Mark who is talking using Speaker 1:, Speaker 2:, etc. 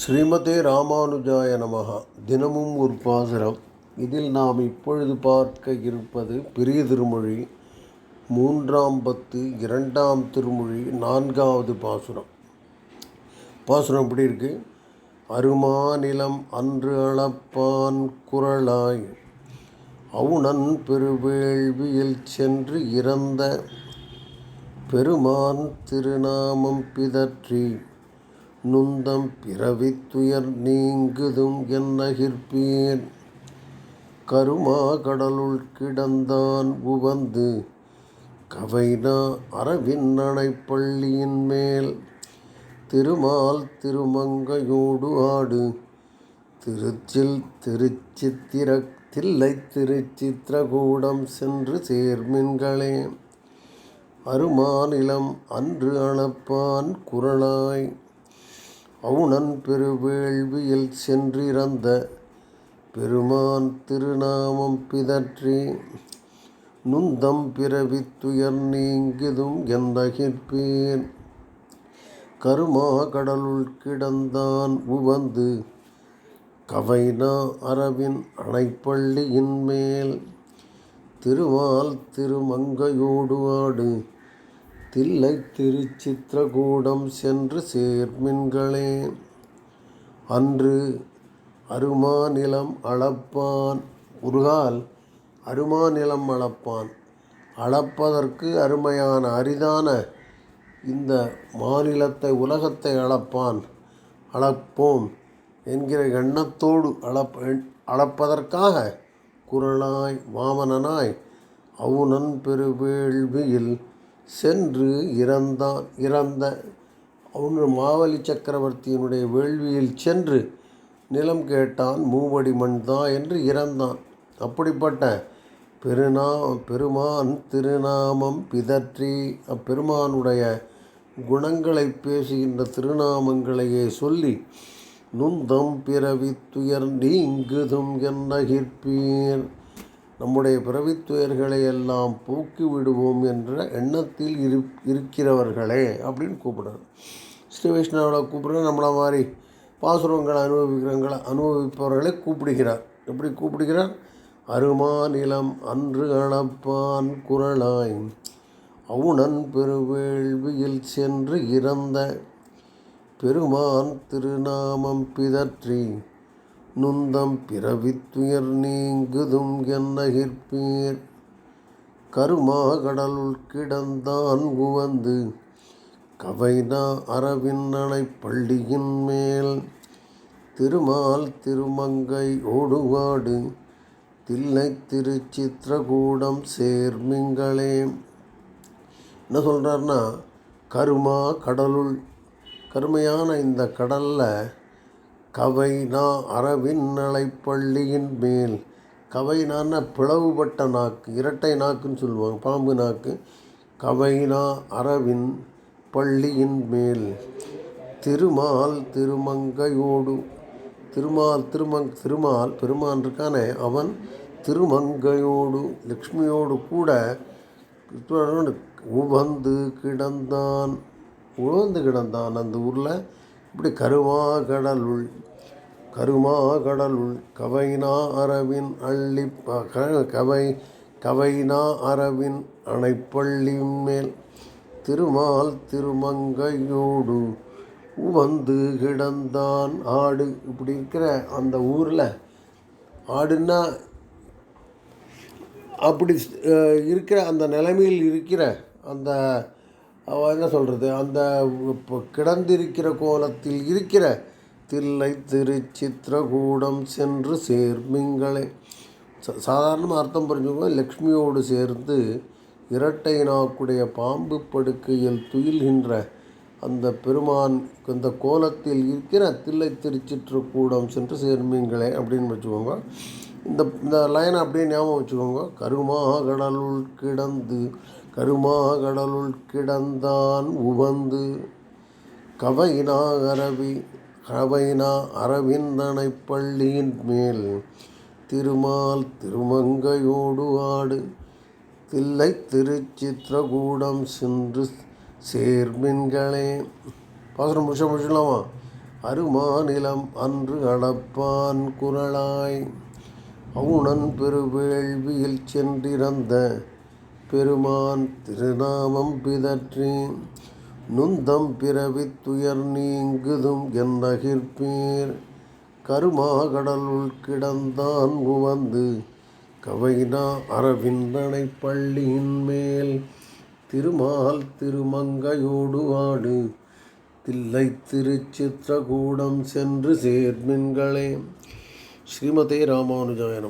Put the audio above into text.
Speaker 1: ஸ்ரீமதே ராமானுஜாய நமகா. தினமும் ஒரு பாசுரம். இதில் நாம் இப்பொழுது பார்க்க இருப்பது பெரிய திருமொழி மூன்றாம் பத்து இரண்டாம் திருமொழி நான்காவது பாசுரம். பாசுரம் எப்படி இருக்கு? அருமாநிலம் அன்று அளப்பான் குரலாய். அவுணன் பெருவேள்வியில் சென்று இறந்த பெருமான் திருநாமம் பிதற்றி. நுந்தம் பிறவித்துயர் நீங்குதும் என்னகிற்பேன் கருமா கடலுள் கிடந்தான் உவந்து கவைனா அரவின் அணைப்பள்ளியின் மேல். திருமால் திருமங்கையோடு ஆடு திருச்சில் திருச்சித்திர தில்லை திருச்சித்திரகூடம் சென்று சேர்மின்களே. அருமாநிலம் அன்று அளப்பான் குரலாய் அவுணன் பெருவேள்வியில் சென்றிறந்த பெருமான் திருநாமம் பிதற்றி நுந்தம் பிறவித்துயர் நீங்கிதும் எந்தகிற்பேன்? கருமா கடலுள் கிடந்தான் உவந்து கவைனா அரவின் அணைப்பள்ளியின் மேல் திருவால் திருமங்கையோடு ஆடு தில்லை திருச்சித்திரகூடம் சென்று சேர்மின்களே. அன்று அருமாநிலம் அளப்பான். உருகால் அருமாநிலம் அளப்பான். அளப்பதற்கு அருமையான அரிதான இந்த மாநிலத்தை உலகத்தை அளப்பான். அளப்போம் என்கிற எண்ணத்தோடு அளப்ப அளப்பதற்காக குரலாய் வாமனனாய் அவுணன் பெருவேள்வியில் சென்று இறந்தான். இறந்த அவனு மாவலி சக்கரவர்த்தியினுடைய வேள்வியில் சென்று நிலம் கேட்டான் மூவடி மண் தான் என்று இறந்தான். அப்படிப்பட்ட பெருநா பெருமான் திருநாமம் பிதற்றி அப்பெருமானுடைய குணங்களை பேசுகின்ற திருநாமங்களையே சொல்லி நுந்தம் பிறவி துயர் நீங்குதும் என்னகிற்பீர் நம்முடைய பிறவித்துயர்களை எல்லாம் போக்கி விடுவோம் என்ற எண்ணத்தில் இரு இருக்கிறவர்களே அப்படின்னு கூப்பிடுறார். ஸ்ரீ வைஷ்ணவில் கூப்பிடுற நம்மளை மாதிரி பாசுரங்களை அனுபவிக்கிறவங்களை அனுபவிப்பவர்களை கூப்பிடுகிறார். எப்படி கூப்பிடுகிறார்? அருமாநிலம் அன்று அளப்பான் குரலாய் அவுணன் பெருவேள்வியில் சென்று இறந்த பெருமான் திருநாமம் பிதற்றி நுந்தம் பிறவித்துயர் நீங்குதும் என்னகிற்பீர் கருமா கடலுள் கிடந்தான் குவந்து கவைனா அரவின் பள்ளியின் மேல். திருமால் திருமங்கை ஓடுவாடு தில்லை திருச்சித்திரகூடம் சேர்மிங்களே. என்ன சொல்கிறாருன்னா கருமா கடலுள் கருமையான இந்த கடலில் கவைனா அரவின் நலைப்பள்ளியின் மேல். கவைனான பிளவுபட்ட நாக்கு இரட்டை நாக்குன்னு சொல்லுவாங்க பாம்பு நாக்கு. கவைனா அரவின் பள்ளியின் மேல். திருமால் திருமங்கையோடு திருமால் திருமங் திருமால் பெருமான் இருக்கானே அவன் திருமங்கையோடு லக்ஷ்மியோடு கூட உவந்து கிடந்தான் உழந்து கிடந்தான் அந்த ஊரில். இப்படி கருமா கடலுள் கருமா கடலுள் கவைனா அரவின் அள்ளி கவை கவைனா அரவின் அணைப்பள்ளியின் மேல் திருமால் திருமங்கையோடு உவந்து கிடந்தான் ஆடு. இப்படி இருக்கிற அந்த ஊரில் ஆடுன்னா அப்படி இருக்கிற அந்த நிலைமையில் இருக்கிற அந்த என்ன சொல்கிறது அந்த இப்போ கிடந்திருக்கிற கோலத்தில் இருக்கிற தில்லை திருச்சித்திரகூடம் சென்று சேர்மிங்களே சாதாரணமாக அர்த்தம் புரிஞ்சுக்கோ லக்ஷ்மியோடு சேர்ந்து இரட்டை நாக்குடைய பாம்பு படுக்கையில் துயில்கின்ற அந்த பெருமான் இந்த கோலத்தில் இருக்கிற தில்லை திருச்சிற்றக்கூடம் சென்று சேர்மீங்களே அப்படின்னு வச்சுக்கோங்க. இந்த இந்த லைனை அப்படியே ஞாபகம் வச்சுக்கோங்க. கருமா கடலுள் கிடந்து கருமா கடலுள் கிடந்தான் உவந்து கவைனா அரவி கவைனா அரவிந்தனை பள்ளியின் மேல் திருமால் திருமங்கையோடு ஆடு தில்லை திருச்சித்திரகூடம் சென்று சேர்மின்களே. பாசுரம் முடிச்ச முடிச்சலாமா அருமாநிலம் அன்று அடப்பான் குரலாய். அவுணன் பெருவேள்வியில் சென்றிருந்த பெருமான் திருநாமம் பிதற்றி நுந்தம் பிறவி துயர் நீங்குதும் என்னகிற்பீர் கருமாகடலுள் கிடந்தான் உவந்து கவைனா அரவிந்தனை பள்ளியின் மேல். திருமால் திருமங்கையோடு ஆடு தில்லை திருச்சித்திரகூடம் சென்று சேர்மின்களே. ஸ்ரீமதே ராமானுஜாய